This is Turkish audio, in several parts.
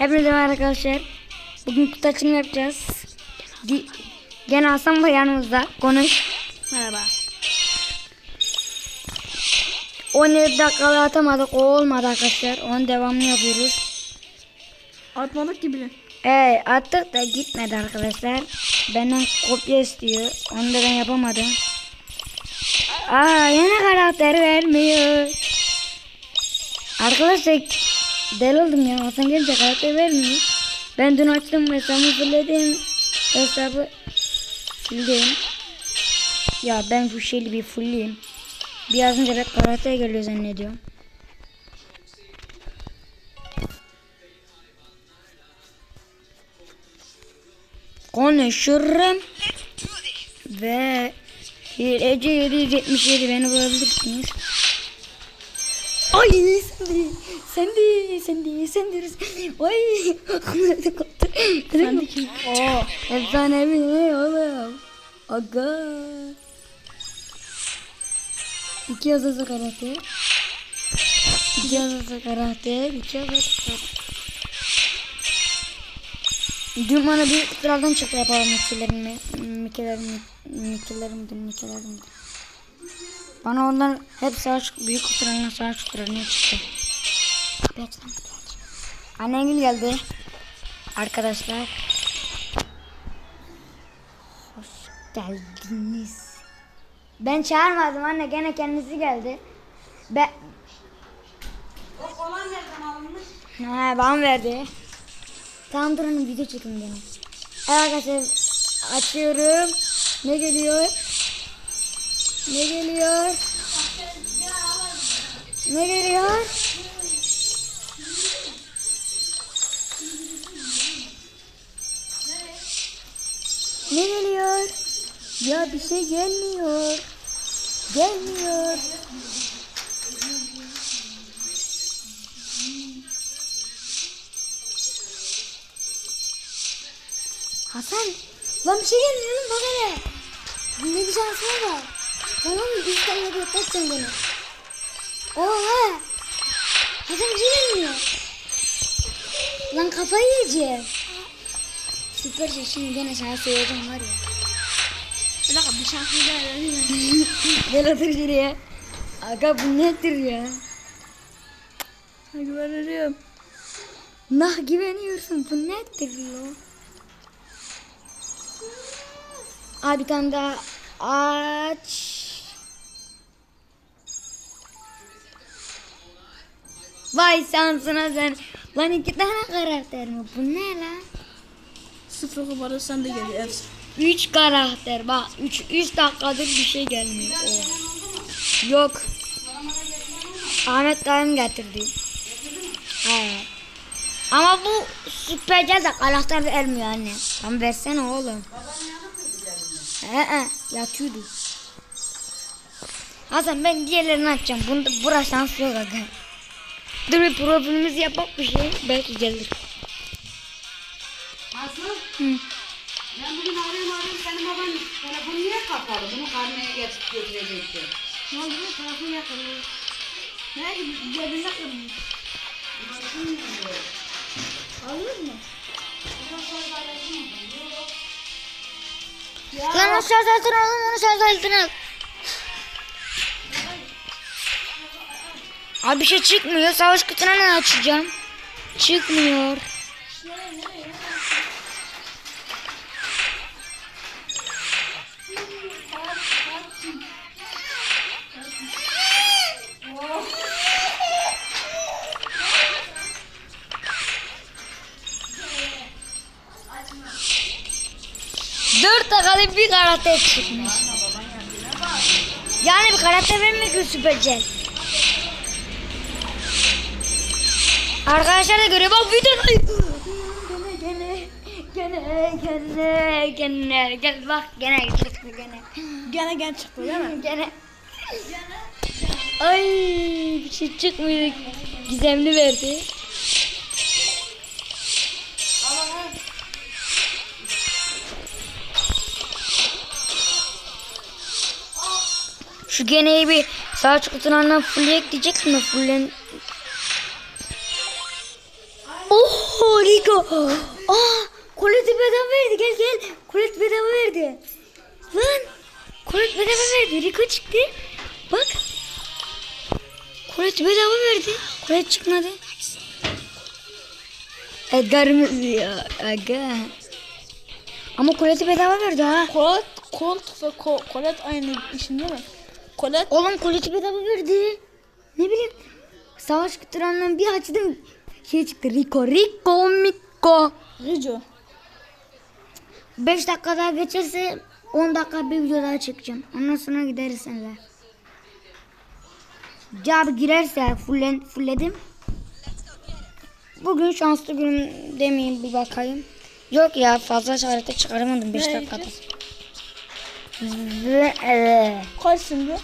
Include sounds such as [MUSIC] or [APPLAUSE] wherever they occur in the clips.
Hepinize merhaba arkadaşlar. Bugün kutu açılımı yapacağız. Di- Gene Hasan var yanımızda. Konuş. Merhaba. 17 dakikada atamadık. O olmadı arkadaşlar. Onun devamını yapıyoruz. Atmadık ki bile. Ee, attık da gitmedi arkadaşlar. Benden kopya istiyor. Onu da ben yapamadım. Aa yine karakter vermiyor. Arkadaşlar deli oldum ya. Hasan gelince karakter vermiyor. Ben dün açtım hesabımı fulledim. Hesabı sildim. Ya ben şu şeyi bir fullleyeyim. Biraz önce ben karakter geliyor zannediyorum. konuşurum ve hileci 777 beni bulabilirsiniz. Ay sen de, sen de, sen de, sen de, ay, nerede koptu? Sen de kim? Oo, efsanevi ne oğlum? Aga. İki yazısı karakter. İki yazısı karakter, iki yazısı karakter. Dün bana bir kutulardan çıktı yapalım mikirlerimi. Mikirlerim, mikirlerim, mikirlerim. Bana ondan hep savaş, büyük kutularından savaş kutularına çıktı. Aç. Annem geldi. Arkadaşlar. Hoş geldiniz. Ben çağırmadım anne gene kendisi geldi. Ben... O kolan nereden alınmış? Ha, bana verdi. Tamam durun video çekin beni. Evet arkadaşlar açıyorum. Ne geliyor? Ne geliyor? Ne geliyor? Ne geliyor? Ya bir şey gelmiyor. Gelmiyor. Hasan lan bir şey gelmiyor lan bak hele. Ne bir şansına bak. Bir tane de kaçacaksın beni. Oha. Şey gelmiyor. Lan kafayı yiyeceğim. Süper şey şimdi gene sana söyleyeceğim var ya. Bir dakika bir şarkı daha. [LAUGHS] Gel otur şuraya. Aga bu nedir ya? Hadi veririm. Nah güveniyorsun bu nedir lo? Abi bir tane daha aç. Vay şansına sen. Lan iki tane karakter mi? Bu ne lan? Sıfır kumarı sen de geliyor. Evet. Üç karakter bak. Üç, üç dakikadır bir şey gelmiyor. Oo. Yok. Ahmet dayım getirdi. Evet. Ama bu süperce de karakter vermiyor anne. Tam versene oğlum. He he yatıyordu. Hasan ben diğerlerini açacağım. Bunda burası şans yok aga. Dur bir profilimizi yapak bir şey. Belki gelir. Aslı, Hı. ben bugün arıyorum arıyorum senin baban telefonu niye kapalı? Bunu karneye getirip götürecekti. Ne oldu? Tarafı yakın. Ne gibi? Cebinde kırmış. Alır mı? Lan o şarj aletini al, lan onu şarj aletini al. Abi bir şey çıkmıyor. Savaş kutuna ne açacağım? Çıkmıyor. Dört dakikada bir karakter çıkmış. Yani bir karakter vermiyor ki süpercel. Arkadaşlar da görüyor bak video gene gene gene gene gel bak gene çıktı gene Gene gene çıktı değil mi? gene ay bir şey çıkmıyor gizemli verdi Şu geneyi bir sağ kutundan fulleyek diyecek mi? Fullen... Rico. Aa, Colette bedava verdi. Gel gel. Colette bedava verdi. Lan. Colette bedava verdi. Rico çıktı. Bak. Colette bedava verdi. Colette çıkmadı. Edgar'ımız ya. Aga. Ama Colette'i bedava verdi ha. Colt, Colt ve Co- Colette aynı işin değil mi? Colette Oğlum Colette'i bedava verdi. Ne bileyim. Savaş kıtırandan bir açtım. Şey çıktı. Rico. Rico. Miko. Rico. 5 dakika daha geçerse 10 dakika bir video daha çekeceğim. Ondan sonra gideriz senle. Cevabı girerse fullen, fullledim. Bugün şanslı günüm demeyeyim bir bakayım. Yok ya fazla işarete çıkaramadım 5 Ne dakikada. Ve evet. Kaç şimdi?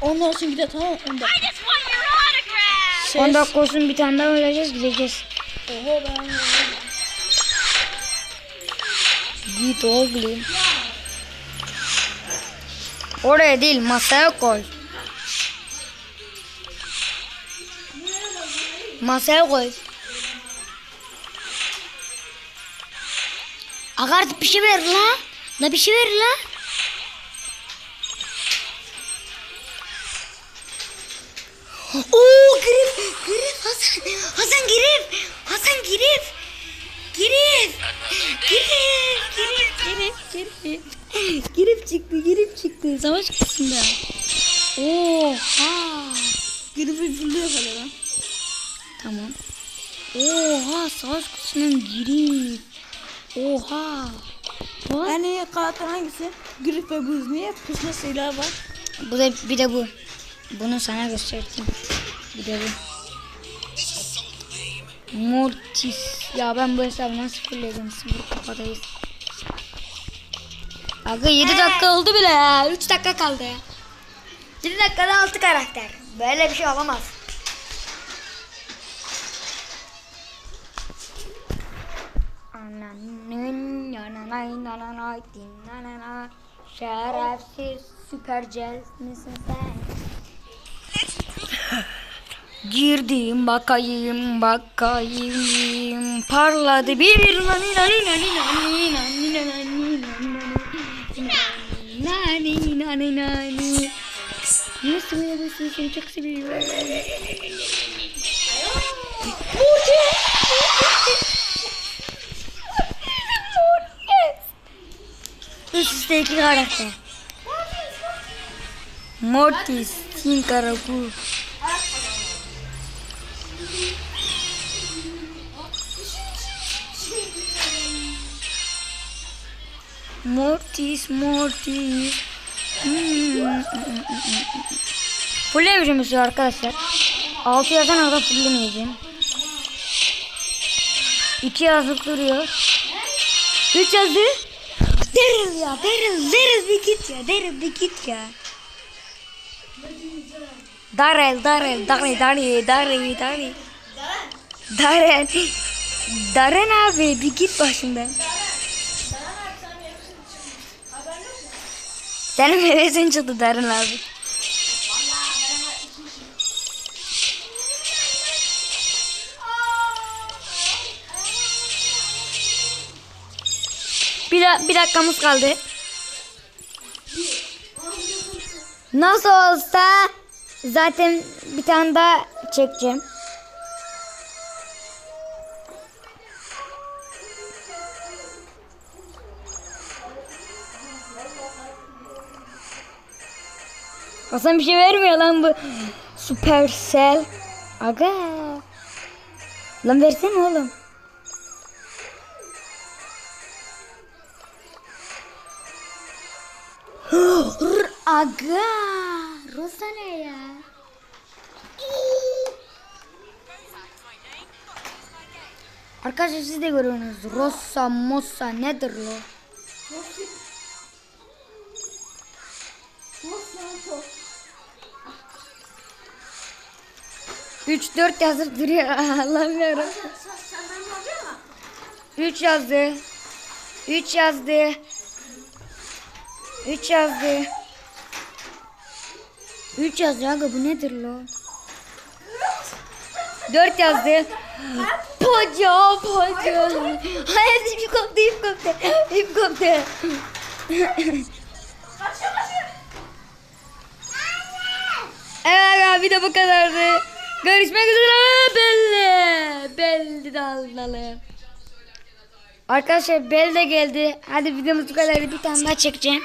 Ondan sonra gidelim tamam mı? Onda. Ses. 10 dakika olsun bir tane daha oynayacağız gideceğiz. Oho ben Git oğlum. Oraya değil masaya koy. Masaya koy. Aga artık bir şey ver la. La bir şey ver la. Oo girif. Girif Hasan. Hasan girif. Hasan girif. Girif. Girif. Girif. Girif. Girif. Girif çıktı. Girif çıktı. Savaş kısmında. Oha. Grifi fırlıyor falan lan. Tamam. Oha savaş kutusunun girif. Oha. What? Yani karakter hangisi? Grif ve buz. Niye? Pusma silahı var. Bu da bir de bu. Bunu sana de bu. Mortis. Ya ben bu hesabı nasıl fulledim? Sıfır kupadayız. Aga 7 dakika oldu bile. 3 dakika kaldı. 7 dakikada 6 karakter. Böyle bir şey olamaz. Şerefsiz süpercel misin sen? Girdim bakayım bakayım parladı bir nani nani nani nani nani nani nani nani nani nani Nasıl uyuyorsun seni çok seviyorum. Üst üste iki karakter. Mortis, Tin Karaku. Mortis, Mortis. Hmm. Full evrimiz arkadaşlar. 6 yazan orada fullemeyeceğim. 2 yazık duruyor. 3 yazdı. Deriz ya deriz deriz bir git ya deriz bir git ya. Darel darel darel darel darel darel. Darel. Darren abi bir git başımdan. Senin hevesin çıktı Daryl abi. Bir, bir dakikamız kaldı. Nasıl olsa zaten bir tane daha çekeceğim. Hasan bir şey vermiyor lan bu Supercell. Aga. Lan versene oğlum. [GASPS] Aga. Rosa ne ya? Arkadaşlar siz de görüyorsunuz. Rosa, Mossa nedir lo? Üç dört yazıp duruyor. [LAUGHS] Yarabbim. Üç yazdı. Üç yazdı. Üç yazdı. Üç yazdı aga bu nedir lo? Dört yazdı. Po! hocam hocam. Hayır ip koptu ip koptu. İp koptu. Evet abi de bu kadardı. Görüşmek üzere. Belli. Belli dalgalı. Arkadaşlar bel de geldi. Hadi videomuz bu kadar. Bir tane daha çekeceğim.